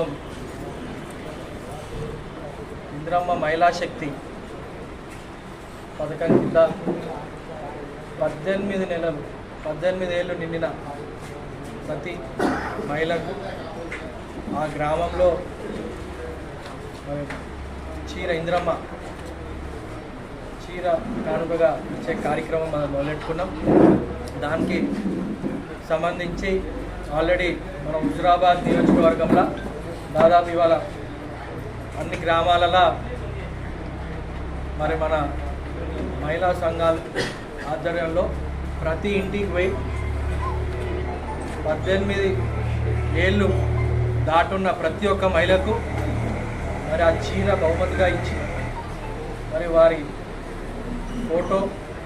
ప్రభుత్వం ఇంద్రమ్మ మహిళా శక్తి పథకం కింద పద్దెనిమిది నెలలు పద్దెనిమిది ఏళ్ళు నిండిన ప్రతి మహిళకు ఆ గ్రామంలో చీర ఇంద్రమ్మ చీర కానుకగా ఇచ్చే కార్యక్రమం మనం మొదలెట్టుకున్నాం. దానికి సంబంధించి ఆల్రెడీ మన హుజురాబాద్ నియోజకవర్గంలో దాదాపు ఇవాళ అన్ని గ్రామాలలో మరి మన మహిళా సంఘాల ఆధ్వర్యంలో ప్రతి ఇంటికి పోయి పద్దెనిమిది ఏళ్ళు దాటున్న ప్రతి ఒక్క మహిళకు మరి ఆ చీర బహుమతిగా ఇచ్చి మరి వారి ఫోటో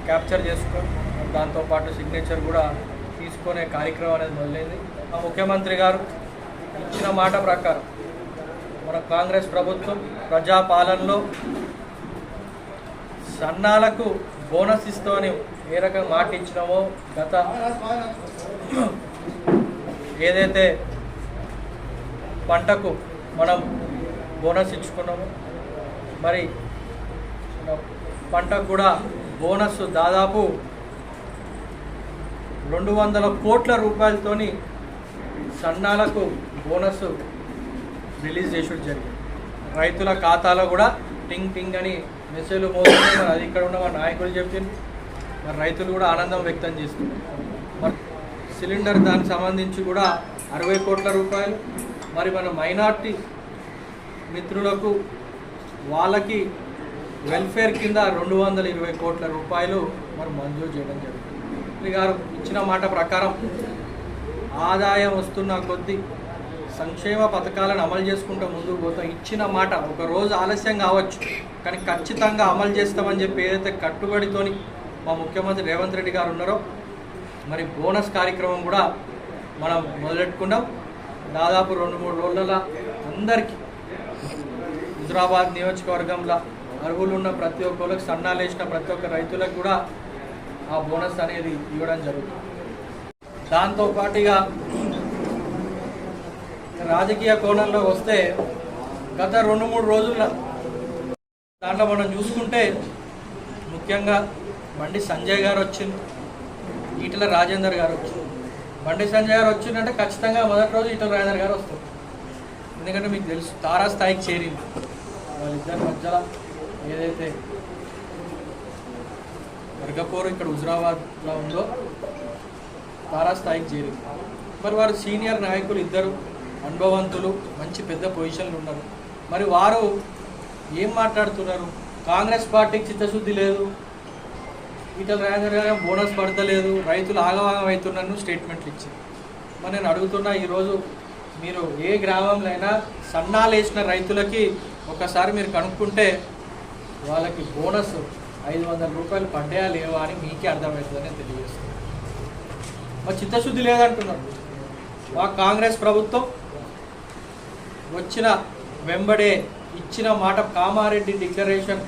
క్యాప్చర్ చేసుకొని దాంతోపాటు సిగ్నేచర్ కూడా తీసుకునే కార్యక్రమం అనేది మొదలైంది. ఆ ముఖ్యమంత్రి గారు ఇచ్చిన మాట ప్రకారం మన కాంగ్రెస్ ప్రభుత్వం ప్రజాపాలనలో సన్నాలకు బోనస్ ఇస్తామని ఏ రకంగా మాట ఇచ్చినామో గత ఏదైతే పంటకు మనం బోనస్ ఇచ్చుకున్నామో మరి పంటకు కూడా బోనస్ దాదాపు రెండు వందల కోట్ల రూపాయలతోని సన్నాలకు బోనస్ రిలీజ్ చేసుడు జరిగింది. రైతుల ఖాతాలో కూడా టింగ్ టింగ్ అని మెసేజ్లు పోతున్నాయి మరి అది ఇక్కడ ఉన్న మా నాయకులు చెప్పింది మరి రైతులు కూడా ఆనందం వ్యక్తం చేస్తున్నారు. మరి సిలిండర్ దానికి సంబంధించి కూడా అరవై కోట్ల రూపాయలు. మరి మన మైనార్టీ మిత్రులకు వాళ్ళకి వెల్ఫేర్ కింద రెండు వందల ఇరవై కోట్ల రూపాయలు మరి మంజూరు చేయడం జరిగింది. గారు ఇచ్చిన మాట ప్రకారం ఆదాయం వస్తున్న కొద్దీ సంక్షేమ పథకాలను అమలు చేసుకుంటూ ముందుకు పోతాం. ఇచ్చిన మాట ఒక రోజు ఆలస్యం కావచ్చు కానీ ఖచ్చితంగా అమలు చేస్తామని చెప్పి ఏదైతే కట్టుబడితోని మా ముఖ్యమంత్రి రేవంత్ రెడ్డి గారు ఉన్నారో మరి బోనస్ కార్యక్రమం కూడా మనం మొదలెట్టుకున్నాం దాదాపు రెండు మూడు రోజుల అందరికీ హుజరాబాద్ నియోజకవర్గంలో అర్హులు ఉన్న ప్రతి ఒక్కరికి సన్నాలు వేసిన ప్రతి ఒక్క రైతులకు కూడా ఆ బోనస్ అనేది ఇవ్వడం జరుగుతుంది. దాంతో పాటుగా రాజకీయ కోణంలో వస్తే గత రెండు మూడు రోజుల దాంట్లో మనం చూసుకుంటే ముఖ్యంగా బండి సంజయ్ గారు వచ్చింది ఈటల రాజేందర్ గారు వచ్చింది బండి సంజయ్ గారు వచ్చిందంటే ఖచ్చితంగా మొదటి రోజు ఈటల రాజేందర్ గారు వస్తారు. ఎందుకంటే మీకు తెలుసు తారా స్థాయికి చేరింది వాళ్ళిద్దరి మధ్యలో ఏదైతే వర్గపోరు ఇక్కడ హుజరాబాద్లో ఉందో పారాస్థాయికి చేరింది. మరి వారు సీనియర్ నాయకులు ఇద్దరు అనుభవంతులు మంచి పెద్ద పొజిషన్లు ఉన్నారు. మరి వారు ఏం మాట్లాడుతున్నారు? కాంగ్రెస్ పార్టీకి చిత్తశుద్ధి లేదు. ఈటల రాజేంద్ర గారు బోనస్ పడతలేదు. రైతులు ఆగవాగం అవుతున్నారని స్టేట్మెంట్లు ఇచ్చింది మరి నేను అడుగుతున్నా ఈరోజు మీరు ఏ గ్రామంలో అయినా సన్నాలు వేసిన రైతులకి ఒకసారి మీరు కనుక్కుంటే వాళ్ళకి బోనస్ ఐదు వందల రూపాయలు పడ్డాయా లేవా అని మీకే అర్థమవుతుందని తెలియజేస్తుంది మా చిత్తశుద్ధి లేదంటున్నారు మా కాంగ్రెస్ ప్రభుత్వం వచ్చిన వెంబడే ఇచ్చిన మాట కామారెడ్డి డిక్లరేషన్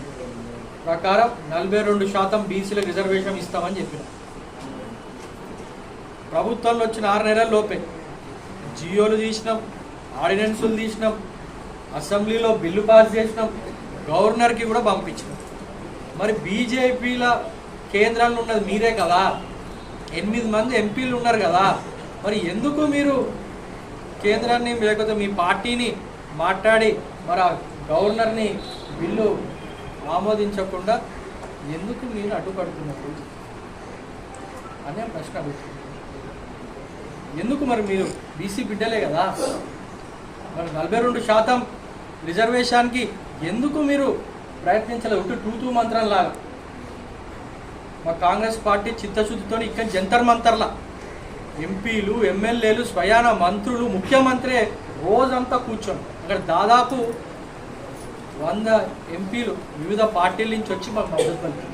ప్రకారం నలభై రెండు శాతం బీసీల రిజర్వేషన్ ఇస్తామని చెప్పిన. ప్రభుత్వంలో వచ్చిన ఆరు నెలల లోపే జియోలు తీసినాం ఆర్డినెన్సులు తీసినాం అసెంబ్లీలో బిల్లు పాస్ చేసినాం గవర్నర్కి కూడా పంపించినాం. మరి బీజేపీల కేంద్రంలో ఉన్నది మీరే కదా? ఎనిమిది మంది ఎంపీలు ఉన్నారు కదా. మరి ఎందుకు మీరు కేంద్రాన్ని లేకపోతే మీ పార్టీని మాట్లాడి మరి ఆ గవర్నర్ని బిల్లు ఆమోదించకుండా ఎందుకు మీరు అడ్డుపడుతున్నారు? అనే ప్రశ్న ఎందుకు మరి మీరు బీసీ బిడ్డలే కదా? మరి నలభై రెండు శాతం రిజర్వేషన్కి ఎందుకు మీరు ప్రయత్నించలేదు? టూ టూ మంత్రం లాగా మా కాంగ్రెస్ పార్టీ చిత్తశుద్ధితో ఇక్కడ జంతర్ మంతర్ల ఎంపీలు ఎమ్మెల్యేలు స్వయాన మంత్రులు ముఖ్యమంత్రి రోజంతా కూర్చొని. అక్కడ దాదాపు వంద ఎంపీలు వివిధ పార్టీల నుంచి వచ్చి మాకు మద్దతు పలికారు.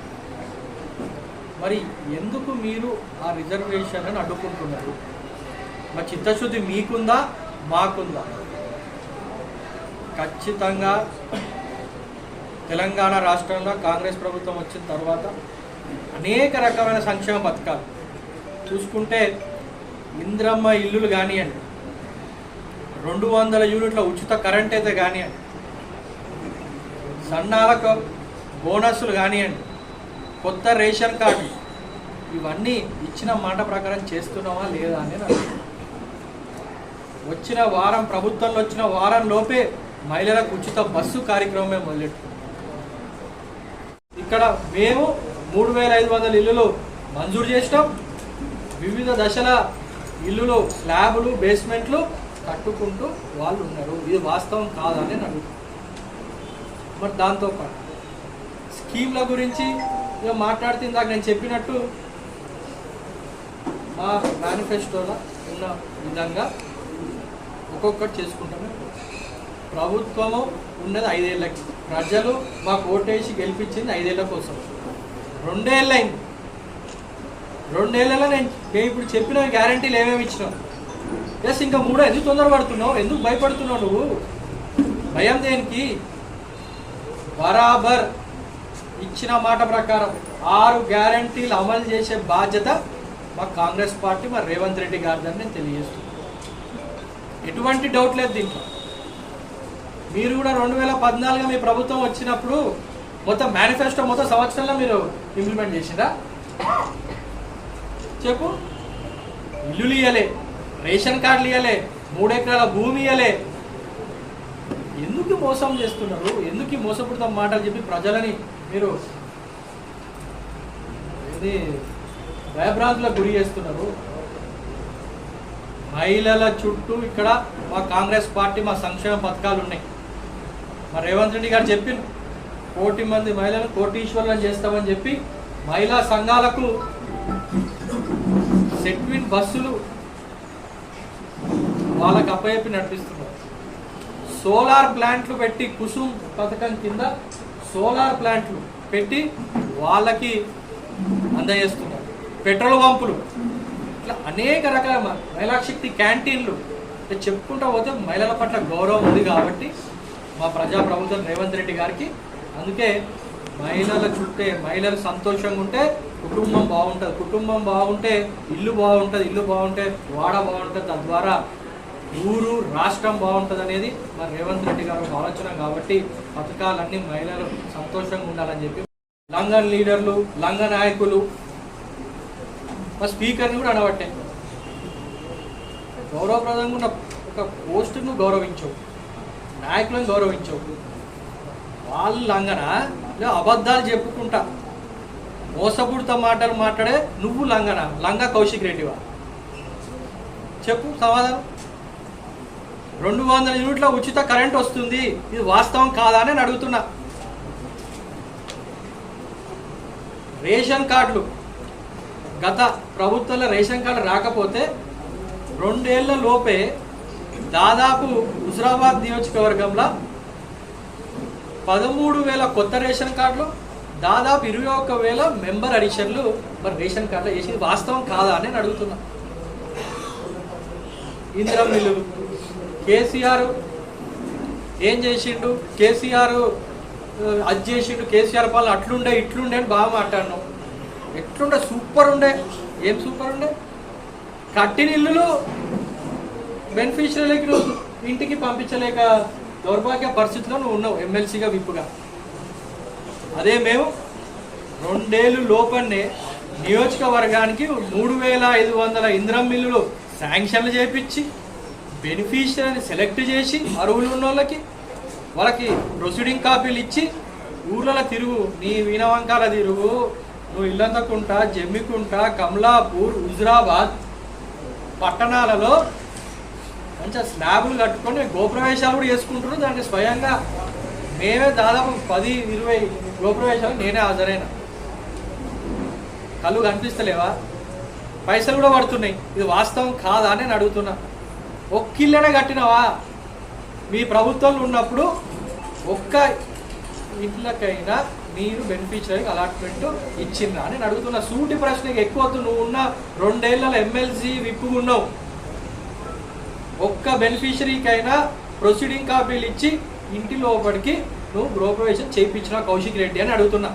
మరి ఎందుకు మీరు ఆ రిజర్వేషన్ అడ్డుకుంటున్నారు? మా చిత్తశుద్ధి మీకుందా? మాకుందా? ఖచ్చితంగా తెలంగాణ రాష్ట్రంలో కాంగ్రెస్ ప్రభుత్వం వచ్చిన తర్వాత అనేక రకమైన సంక్షేమ పథకాలు. చూసుకుంటే ఇంద్రమ్మ ఇల్లులు కానివ్వండి రెండు వందల యూనిట్ల ఉచిత కరెంట్ అయితే కానివ్వండి సన్నాలకు బోనస్లు కానివ్వండి కొత్త రేషన్ కార్డు ఇవన్నీ ఇచ్చిన మాట ప్రకారం చేస్తున్నావా లేదా అని వచ్చిన వారం ప్రభుత్వంలో వచ్చిన వారం లోపే మహిళలకు ఉచిత బస్సు కార్యక్రమమే మొదలెట్టు ఇక్కడ మేము మూడు వేల ఐదు వందల ఇల్లులు మంజూరు చేసినాం. వివిధ దశల ఇల్లులు స్లాబులు బేస్మెంట్లు కట్టుకుంటూ వాళ్ళు ఉన్నారు. ఇది వాస్తవం కాదని నేను అడుగుతాను మరి దాంతోపాటు స్కీమ్ల గురించి ఇక మాట్లాడితే ఇందాక నేను చెప్పినట్టు మా మేనిఫెస్టోలో ఉన్న విధంగా ఒక్కొక్కటి చేసుకుంటాము. ప్రభుత్వము ఉన్నది ఐదేళ్ళకి ప్రజలు మాకు ఓటేసి గెలిపించింది ఐదేళ్ళ కోసం. రెండేళ్ళైంది. రెండేళ్ళలో నేను మేము ఇప్పుడు చెప్పిన గ్యారంటీలు ఏమేమి ఇచ్చినావు? ఎస్ ఇంకా మూడో ఎందుకు తొందరపడుతున్నావు? ఎందుకు భయపడుతున్నావు నువ్వు? భయం దేనికి? బరాబర్ ఇచ్చిన మాట ప్రకారం ఆరు గ్యారంటీలు అమలు చేసే బాధ్యత మా కాంగ్రెస్ పార్టీ మా రేవంత్ రెడ్డి గారిదని నేను తెలియజేస్తున్నాను. ఎటువంటి డౌట్ లేదు దీంట్లో. మీరు కూడా రెండు వేల పద్నాలుగు మీ ప్రభుత్వం వచ్చినప్పుడు మొత్తం మేనిఫెస్టో మొత్తం సంవత్సరంలో మీరు ఇంప్లిమెంట్ చేసిందా? చెప్పు. ఇల్లులు ఇయ్యలే రేషన్ కార్డులు ఇయ్యలే మూడు ఎకరాల భూమి ఇయ్యలే. ఎందుకు మోసం చేస్తున్నారు? ఎందుకు ఈ మోసపూరిత మాటలు చెప్పి ప్రజలని మీరు ఇది భయభ్రాంతులకు గురి చేస్తున్నారు? మహిళల చుట్టూ ఇక్కడ మా కాంగ్రెస్ పార్టీ మా సంక్షేమ పథకాలు ఉన్నాయి. మా రేవంత్ రెడ్డి గారు చెప్పిండు కోటి మంది మహిళలు కోటీశ్వరులను చేస్తామని చెప్పి మహిళా సంఘాలకు సెట్విన్ బస్సులు వాళ్ళకు అప్పచెప్పి నడిపిస్తున్నారు. సోలార్ ప్లాంట్లు పెట్టి కుసుమ్ పథకం కింద సోలార్ ప్లాంట్లు పెట్టి వాళ్ళకి అందజేస్తున్నారు. పెట్రోల్ పంపులు. ఇట్లా అనేక రకాల మహిళా శక్తి క్యాంటీన్లు. చెప్పుకుంటా పోతే మహిళల పట్ల గౌరవం ఉంది కాబట్టి మా ప్రజా ప్రభుత్వం రేవంత్ రెడ్డి గారికి అందుకే మహిళల చుట్టే మహిళలు సంతోషంగా ఉంటే కుటుంబం బాగుంటుంది. కుటుంబం బాగుంటే ఇల్లు బాగుంటుంది ఇల్లు బాగుంటే వాడ బాగుంటుంది. తద్వారా ఊరు రాష్ట్రం బాగుంటుంది అనేది మా రేవంత్ రెడ్డి గారు ఆలోచన కాబట్టి పథకాలన్నీ మహిళలు సంతోషంగా ఉండాలని చెప్పి లంగన్ లీడర్లు లంగ నాయకులు మా స్పీకర్ని కూడా అనబట్టే. గౌరవప్రదంగా ఉన్న ఒక పోస్టును గౌరవించవు నాయకులను గౌరవించవు లంగన లేదా అబద్ధాలు చెప్పుకుంటా. మోసపూరిత మాటలు మాట్లాడే నువ్వు లంగన? లంగా కౌశిక్ రెడ్డివా? చెప్పు సమాధానం. రెండు వందల యూనిట్ల ఉచిత కరెంట్ వస్తుంది. ఇది వాస్తవం కాదా అని అడుగుతున్నా. రేషన్ కార్డులు. గత ప్రభుత్వంలో రేషన్ కార్డు రాకపోతే రెండేళ్ళ లోపే దాదాపు హుజరాబాద్ నియోజకవర్గంలో పదమూడు వేల కొత్త రేషన్ కార్డులు దాదాపు ఇరవై ఒక్క వేల మెంబర్ అడిషన్లు మరి రేషన్ కార్డులో వేసింది వాస్తవం కాదా అని నేను అడుగుతున్నా. ఇందిరా మిల్లు కేసీఆర్ ఏం చేసిండు? కేసీఆర్ అది చేసిండు. కేసీఆర్ పాలన అట్లుండే ఇట్లుండే అని బాగా మాట్లాడినాం. ఎట్లుండే? సూపర్ ఉండే. ఏం సూపర్ ఉండే? కట్టిన ఇల్లులు బెనిఫిషియరీకి ఇంటికి పంపించలేక దౌర్భాగ్య పరిస్థితిలో నువ్వు ఉన్నావు ఎమ్మెల్సీగా విప్పుగా అదే మేము రెండేళ్ళు లోపన్నే నియోజకవర్గానికి మూడు వేల ఐదు వందల ఇంద్రం మిల్లులు శాంక్షన్లు చేపించి బెనిఫిషియరీని సెలెక్ట్ చేసి అరువులు ఉన్న వాళ్ళకి వాళ్ళకి ప్రొసీడింగ్ కాపీలు ఇచ్చి ఊర్లలో తిరుగు నీ వీణవంకాల తిరుగు నువ్వు ఇల్లంతకుంట జమ్మికుంట కమలాపూర్ హుజరాబాద్ పట్టణాలలో మంచిగా స్లాబులు కట్టుకొని గోప్రవేశాలు కూడా చేసుకుంటున్నారు. దానికి స్వయంగా మేమే దాదాపు పది ఇరవై గోప్రవేశాలు నేనే హాజరైన. కళ్ళు కనిపిస్తలేవా? పైసలు కూడా పడుతున్నాయి. ఇది వాస్తవం కాదా అని నేను అడుగుతున్నా. ఒక్కిళ్ళనే కట్టినవా? మీ ప్రభుత్వంలో ఉన్నప్పుడు ఒక్క ఇంట్లకైనా మీరు బెనిఫిషరీకి అలాట్మెంట్ ఇచ్చిందా అని అడుగుతున్నా. సూటి ప్రశ్నకి ఎక్కువ నువ్వు ఉన్న రెండేళ్ళ ఎమ్మెల్సీ విప్పుకున్నావు ఒక్క బెనిఫిషరీకైనా ప్రొసీడింగ్ కాపీలు ఇచ్చి ఇంటి లోపలికి నువ్వు గృహప్రవేశం చేయించిన కౌశిక్ రెడ్డి అని అడుగుతున్నా.